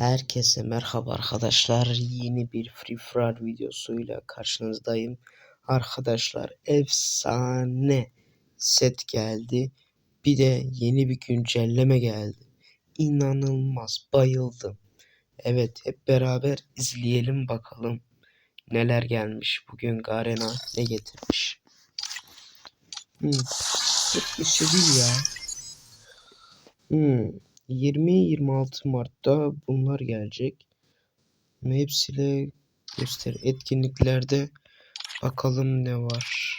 Herkese merhaba arkadaşlar. Yeni bir Free Fire videosuyla karşınızdayım. Arkadaşlar efsane set geldi. Bir de yeni bir güncelleme geldi. İnanılmaz bayıldım. Evet hep beraber izleyelim bakalım neler gelmiş. Bugün Garena ne getirmiş. Hmm, çok bir şey değil ya. Hmm, 20-26 Mart'ta bunlar gelecek. Hepsiyle göster etkinliklerde bakalım ne var.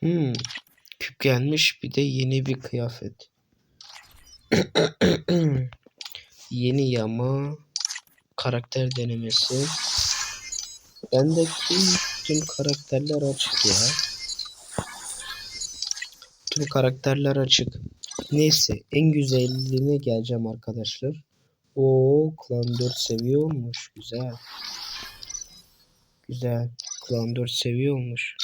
Hmm, küp gelmiş bir de yeni bir kıyafet. yeni yama karakter denemesi. Bendeki tüm karakterler açık ya. Tüm karakterler açık. Neyse en güzeline geleceğim arkadaşlar. O klan 4 seviye olmuş. Güzel. Güzel. Klan 4 seviye olmuş.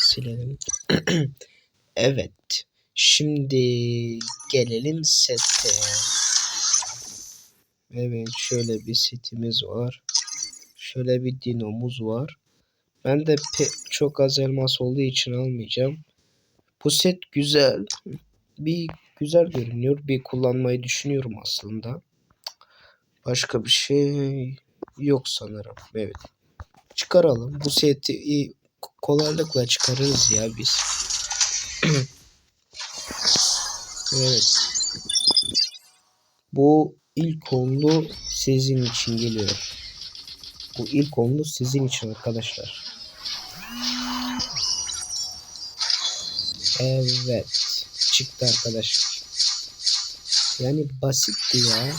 Silelim. evet. Şimdi gelelim sete. Evet şöyle bir setimiz var. Şöyle bir dinomuz var. Ben de çok az elmas olduğu için almayacağım. Bu set güzel. Bir güzel görünüyor. Bir kullanmayı düşünüyorum aslında. Başka bir şey yok sanırım. Evet. Çıkaralım. Bu seti kolaylıkla çıkarırız ya biz. evet. Bu ilk onlu sizin için geliyor. Bu ilk onlu sizin için arkadaşlar. Evet. Çıktı arkadaşlar. Yani basitti ya.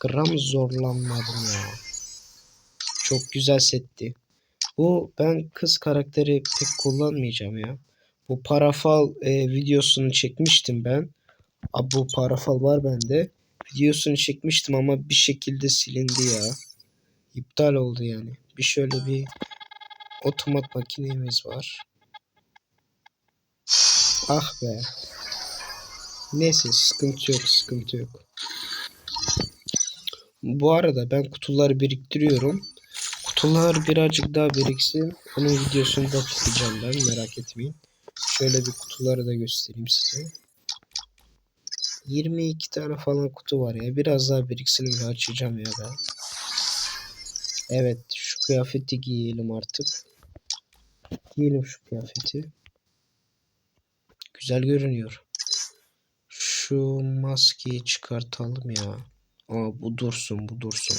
Gram zorlanmadım ya. Çok güzel setti. Bu ben kız karakteri pek kullanmayacağım ya. Bu parafal e, videosunu çekmiştim ben. Abi bu parafal var bende. Videosunu çekmiştim ama bir şekilde silindi ya. İptal oldu yani. Bir şöyle bir otomat makinemiz var. Ah be. Neyse sıkıntı yok sıkıntı yok. Bu arada ben kutuları biriktiriyorum. Kutular birazcık daha biriksin. Onun videosunu da çekeceğim ben merak etmeyin. Şöyle bir kutuları da göstereyim size. 22 tane falan kutu var ya. Biraz daha biriksin öyle açacağım ya ben. Evet şu kıyafeti giyelim artık. Giyelim şu kıyafeti. Güzel görünüyor. Şu maskeyi çıkartalım ya. Aa bu dursun bu dursun.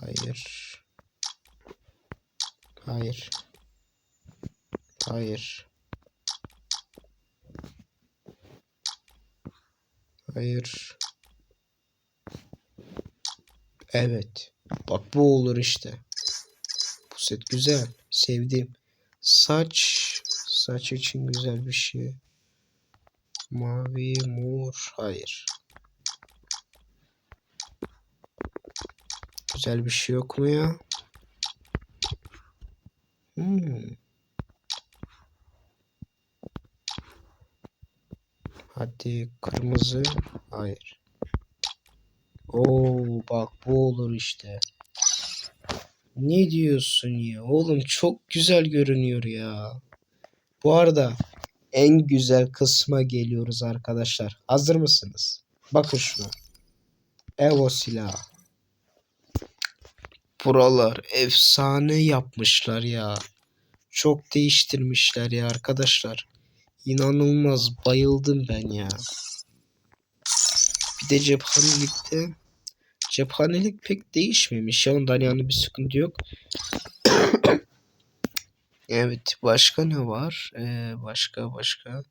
Hayır. Hayır. Hayır. Hayır. Evet. Bak bu olur işte. Bu set güzel. Sevdim. Saç. Saç için güzel bir şey. Mavi, mor. Hayır. Güzel bir şey yok mu ya? Hmm. Hadi kırmızı. Hayır. Oo bak bu olur işte. Ne diyorsun ya? Oğlum çok güzel görünüyor ya. Bu arada en güzel kısma geliyoruz arkadaşlar. Hazır mısınız? Bakın şuna. Evo silahı. Buralar efsane yapmışlar ya. Çok değiştirmişler ya arkadaşlar. İnanılmaz bayıldım ben ya. Bir de cephanelikte cephanelik pek değişmemiş ya ondan yani bir sıkıntı yok. Evet başka ne var? Ee, başka başka.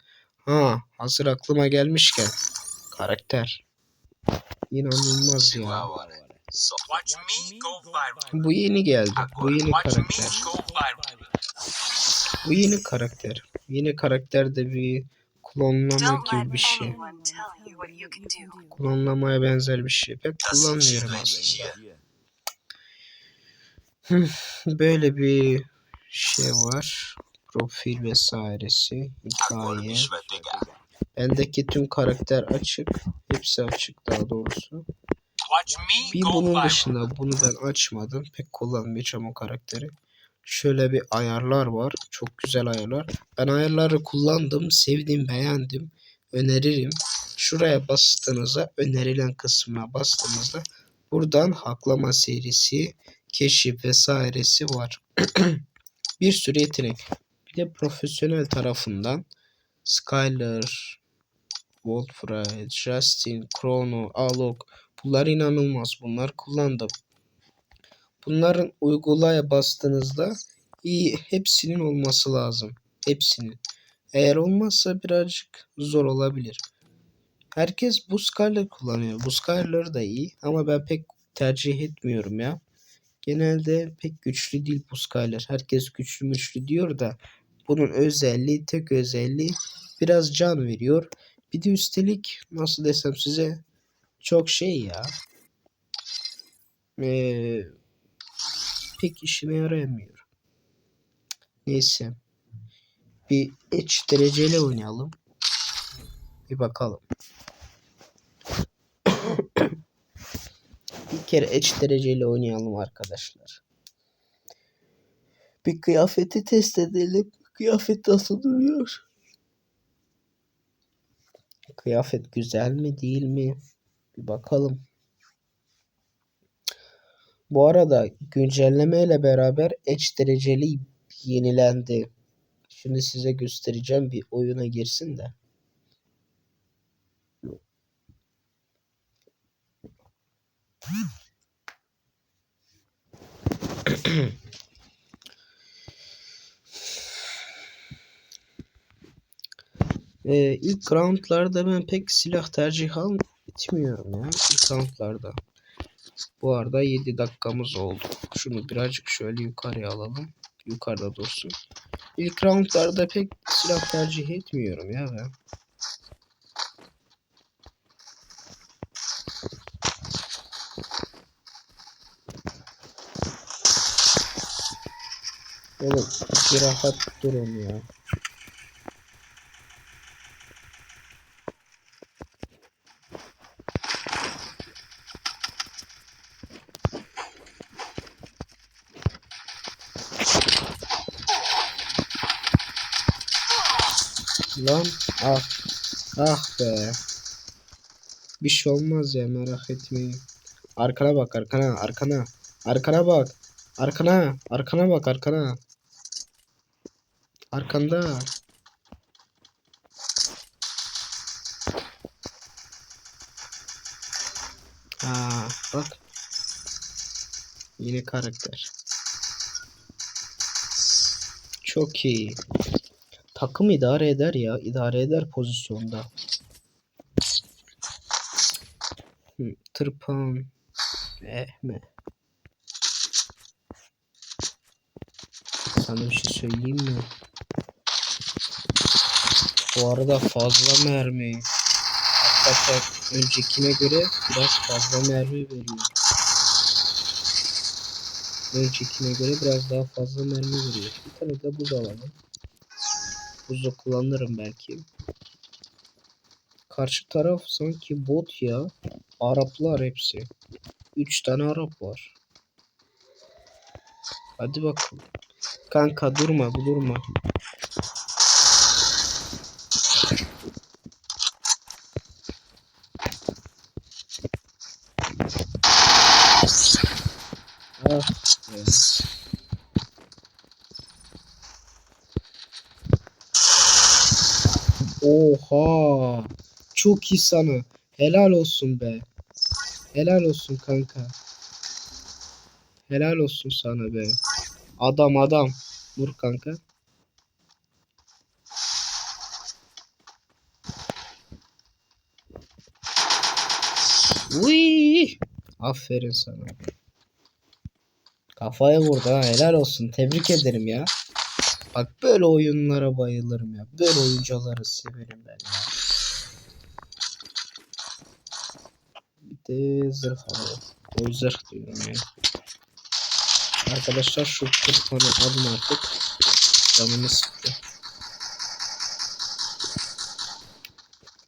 Ha hazır aklıma gelmişken karakter. İnanılmaz ya. Bu yeni geldi. Bu yeni karakter. Bu yeni karakter. Yeni karakter de bir klonlama gibi bir şey. Klonlamaya benzer bir şey. Ben kullanmıyorum aslında. Böyle bir şey var. Profil vesairesi. Hikaye. Bendeki tüm karakter açık. Hepsi açık daha doğrusu. Bir bunun dışında bunu ben açmadım. Pek kullanmayacağım o karakteri. Şöyle bir ayarlar var. Çok güzel ayarlar. Ben ayarları kullandım. Sevdim, beğendim. Öneririm. Şuraya bastığınızda önerilen kısmına bastığınızda buradan haklama serisi, keşif vesairesi var. bir sürü yetenek. Bir de profesyonel tarafından Skyler, Wolfride, Justin, Chrono, Alok bunlar inanılmaz. Bunlar kullandım. Bunların uygulaya bastığınızda iyi hepsinin olması lazım. Hepsinin. Eğer olmazsa birazcık zor olabilir. Herkes bu Skyler kullanıyor. Bu Skyler da iyi ama ben pek tercih etmiyorum ya. Genelde pek güçlü değil bu. Herkes güçlü müçlü diyor da bunun özelliği tek özelliği biraz can veriyor. Bir de üstelik nasıl desem size çok şey ya. Ee, pek işime yaramıyor. Neyse. Bir eş dereceyle oynayalım. Bir bakalım. bir kere eş dereceyle oynayalım arkadaşlar. Bir kıyafeti test edelim. Kıyafet nasıl duruyor? Kıyafet güzel mi değil mi? Bir bakalım. Bu arada güncelleme ile beraber eş dereceli yenilendi. Şimdi size göstereceğim bir oyuna girsin de. Ee, ilk roundlarda ben pek silah tercih etmiyorum ya. İlk roundlarda. Bu arada 7 dakikamız oldu. Şunu birazcık şöyle yukarıya alalım. Yukarıda dursun. İlk roundlarda pek silah tercih etmiyorum ya ben. Oğlum bir rahat durun ya. Lan ah ah be. Bir şey olmaz ya merak etmeyin. Arkana bak arkana arkana. Arkana bak. Arkana arkana bak arkana. Arkanda. Aa bak. Yine karakter. Çok iyi. Takım idare eder ya. idare eder pozisyonda. Tırpan. Ehme. Sana bir şey söyleyeyim mi? Bu arada fazla mermi. Hakikaten öncekine göre biraz fazla mermi veriyor. Öncekine göre biraz daha fazla mermi veriyor. Bir tane de buz alalım. Buzu kullanırım belki. Karşı taraf sanki bot ya. Araplar hepsi. 3 tane Arap var. Hadi bakalım. Kanka durma durma. Ah, evet. Oha. Çok iyi sana. Helal olsun be. Helal olsun kanka. Helal olsun sana be. Adam adam. Vur kanka. Uy! Aferin sana. Kafaya vurdu ha. Helal olsun. Tebrik ederim ya. Bak böyle oyunlara bayılırım ya. Böyle oyuncuları severim ben ya. De zırh alalım. O zırh diyorum ya. Arkadaşlar şu kırpanı alın artık. Canımı sıktı.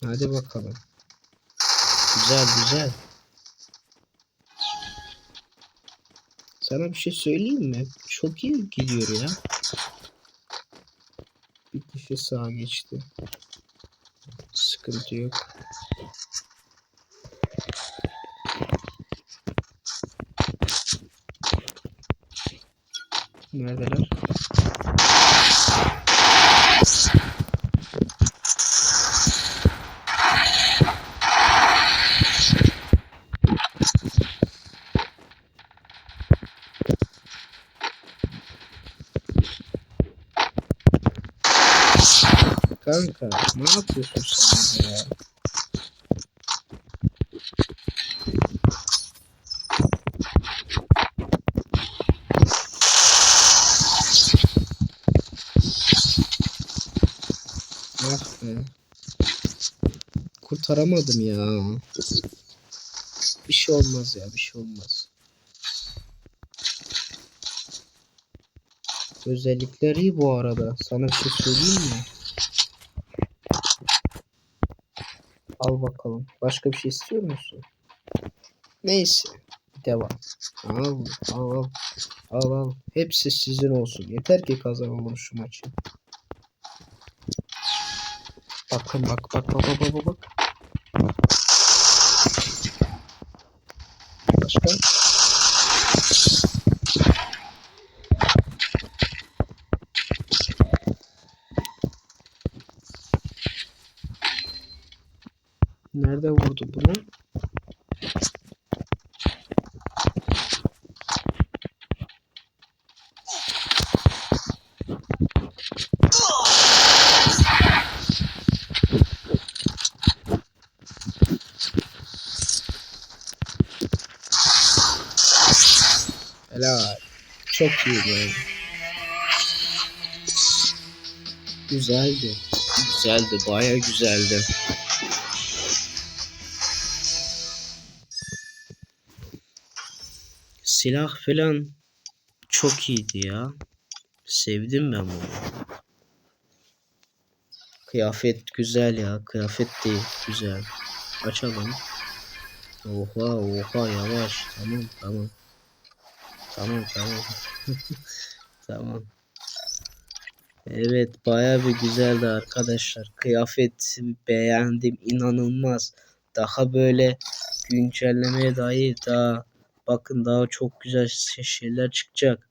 Hadi bakalım. Güzel güzel. Sana bir şey söyleyeyim mi? Çok iyi gidiyor ya. Bir kişi sağa geçti. Sıkıntı yok. Kanka ne yapıyorsun sen ya? Kurtaramadım ya. Bir şey olmaz ya bir şey olmaz. Özellikleri bu arada. Sana bir şey söyleyeyim mi? Al bakalım. Başka bir şey istiyor musun? Neyse. Devam. Al, al. Al, al. Hepsi sizin olsun. Yeter ki kazanalım şu maçı. Bakın bak bak bak bak bak bak. Başka? Nerede vurdu bunu? Helal. Çok iyi böyle. Güzeldi. Güzeldi. Baya güzeldi. Silah falan çok iyiydi ya. Sevdim ben bunu. Kıyafet güzel ya. Kıyafet de güzel. Açalım. Oha oha yavaş. Tamam tamam. Tamam tamam. tamam. Evet baya bir güzeldi arkadaşlar. Kıyafet beğendim inanılmaz. Daha böyle güncellemeye dair daha bakın daha çok güzel şeyler çıkacak.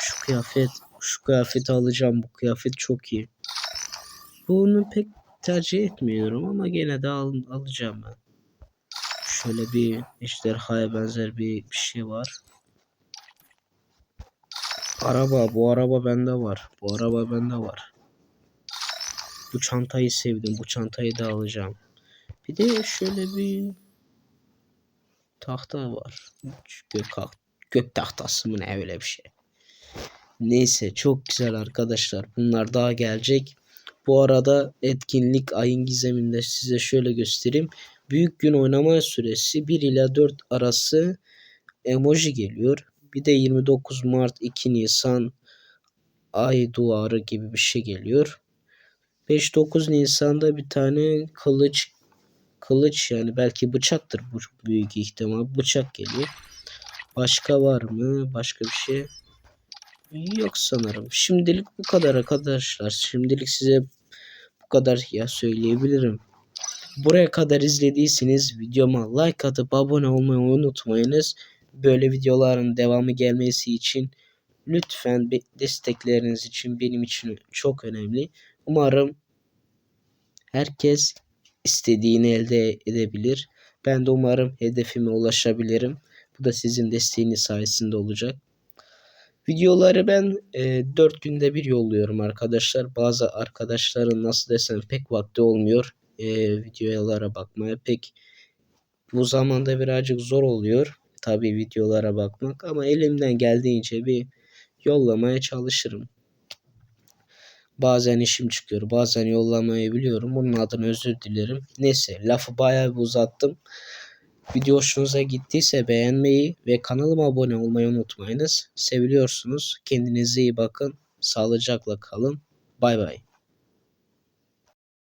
Şu kıyafet şu kıyafeti alacağım. Bu kıyafet çok iyi. Bunu pek tercih etmiyorum ama gene de al, alacağım ben. Şöyle bir ejderhaya benzer bir, bir şey var. Araba bu araba bende var. Bu araba bende var. Bu çantayı sevdim. Bu çantayı da alacağım. Bir de şöyle bir tahta var. Gök, gök tahtası mı ne öyle bir şey. Neyse çok güzel arkadaşlar. Bunlar daha gelecek. Bu arada etkinlik ayın gizeminde size şöyle göstereyim. Büyük gün oynama süresi 1 ile 4 arası emoji geliyor. Bir de 29 Mart 2 Nisan ay duvarı gibi bir şey geliyor. 5-9 Nisan'da bir tane kılıç kılıç yani belki bıçaktır bu büyük ihtimal bıçak geliyor. Başka var mı? Başka bir şey yok sanırım. Şimdilik bu kadar arkadaşlar. Şimdilik size bu kadar ya söyleyebilirim. Buraya kadar izlediyseniz videoma like atıp abone olmayı unutmayınız. Böyle videoların devamı gelmesi için lütfen destekleriniz için benim için çok önemli. Umarım herkes istediğini elde edebilir. Ben de umarım hedefime ulaşabilirim. Bu da sizin desteğiniz sayesinde olacak. Videoları ben e, 4 günde bir yolluyorum arkadaşlar. Bazı arkadaşların nasıl desem pek vakti olmuyor e, videolara bakmaya. Pek bu zamanda birazcık zor oluyor. Tabi videolara bakmak ama elimden geldiğince bir yollamaya çalışırım. Bazen işim çıkıyor, bazen yollamayı biliyorum. Bunun adına özür dilerim. Neyse, lafı bayağı bir uzattım. Video hoşunuza gittiyse beğenmeyi ve kanalıma abone olmayı unutmayınız. Seviliyorsunuz. Kendinize iyi bakın. Sağlıcakla kalın. Bay bay.